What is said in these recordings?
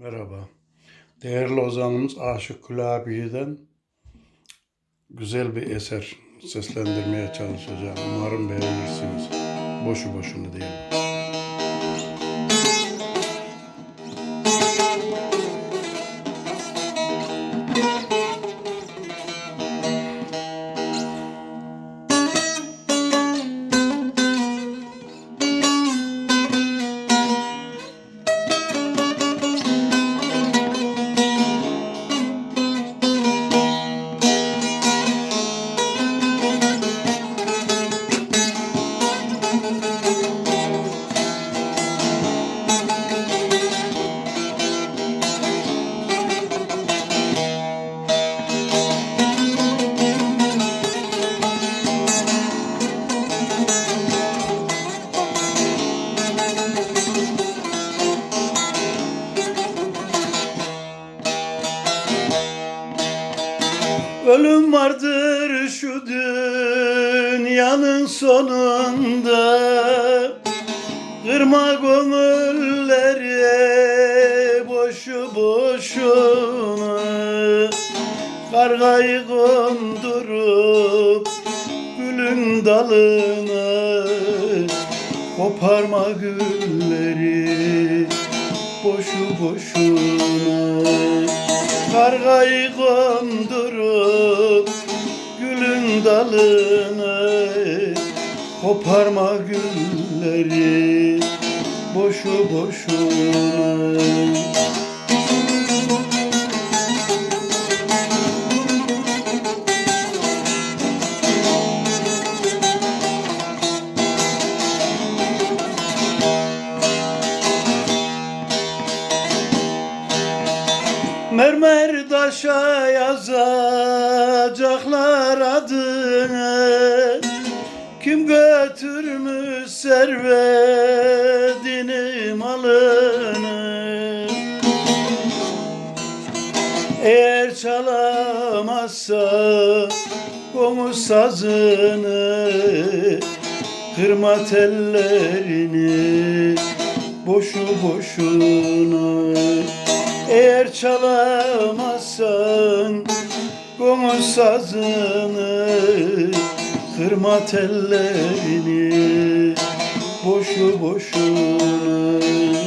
Merhaba. Değerli ozanımız Aşık Kulabi'den güzel bir eser seslendirmeye çalışacağım. Umarım beğenirsiniz. Boşu boşuna değil. Ölüm vardır şu dünyanın sonunda. Kırma gönülleri boşu boşuna. Kargayı kondurup gülün dalına. Koparma gülleri boşu boşuna Kargayı kondurup gülün dalına Koparma gülleri boşu boşuna Mermer taşa yazacaklar adını. Kim götürmüş servetini malını? Eğer çalamazsa komu sazını Kırma tellerini boşu boşuna Eğer çalamazsan komu sazını Kırma tellerini boşu boşuna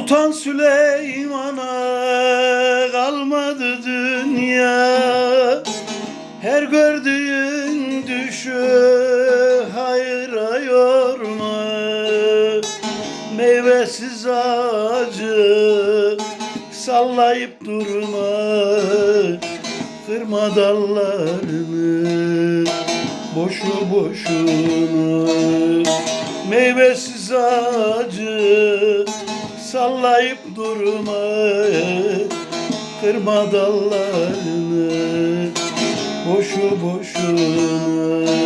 Sultan Süleyman'a kalmadı dünya. Her gördüğün düşü hayra yorma. Meyvesiz ağacı sallayıp durma. Kırma dallarını boşu boşuna. Meyvesiz ağacı sallayıp durma Kırma dallarını boşu boşuna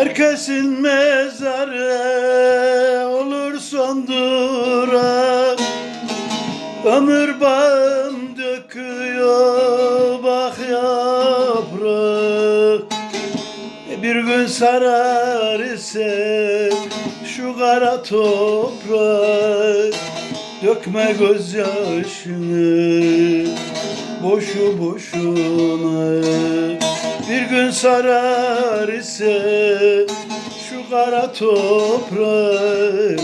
Herkesin mezarı olur son durak. Ömür bağım döküyor bak yaprak. Bir gün sarar ise şu kara toprak. Dökme gözyaşını boşu boşuna Gönül sarar ise şu kara toprağı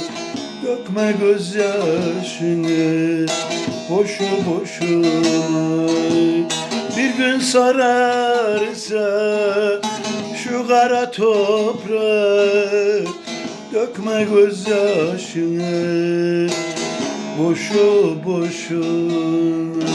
Dökme gözyaşını boşu boşuna. Bir gün sarar ise şu kara toprağı Dökme gözyaşını boşu boşuna.